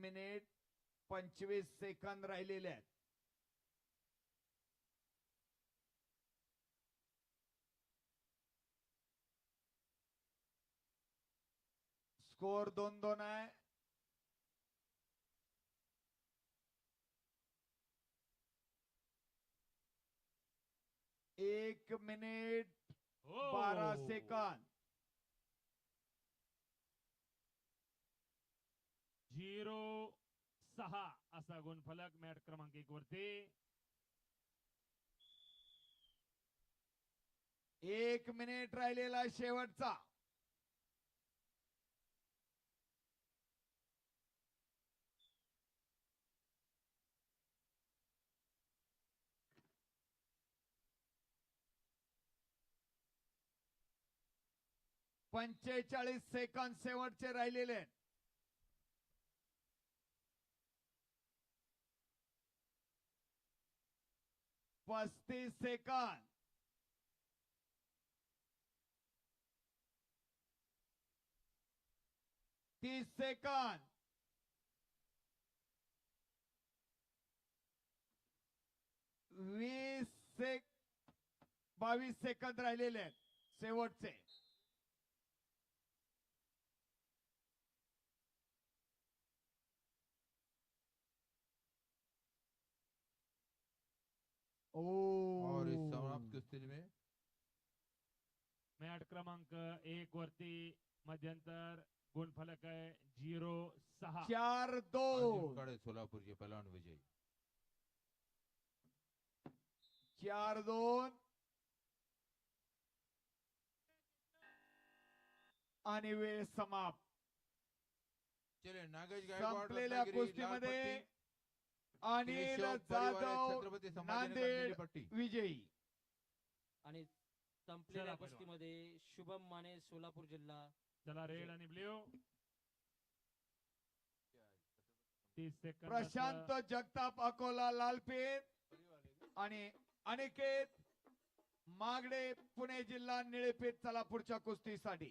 Minute पंचवीस second राहिलेले आहेत. स्कोर दोन दोन आहे. एक मिनिट हो. बारा सेकंद. सहा असा गुणफलक मॅट क्रमांक एक वरती. एक मिनिट राहिलेला शेवटचा. पंचेचाळीस सेकंद शेवटचे राहिलेले आहेत. पस्तीस सेकंद. तीस सेकंद. वीस सेक बावीस सेकंद राहिलेले आहेत शेवटचे. मॅट क्रमांक एक वरती मध्यंतर गुणफलक आहे झिरो सहा। चार अर्जुन दोन काळे सोलापूरचे पहलवान विजयी। चार दोन आणि वेळ समाप्त। चले नागेश गायकवाड संपलेल्या रत्नागिरी, लाल कुस्तीमध्ये पट्टी. अनिल जाधव छत्रपती नांदेड पट्टी विजयी. आणि संपलेल्या. कुस्तीमध्ये शुभम माने सोलापूर जिल्हा. चला रेड आणि ब्ल्यू. प्रशांत जगताप अकोला लालपेठ. आणि अनिकेत मागडे पुणे जिल्हा निळेपेठ चला पुढच्या कुस्तीसाठी.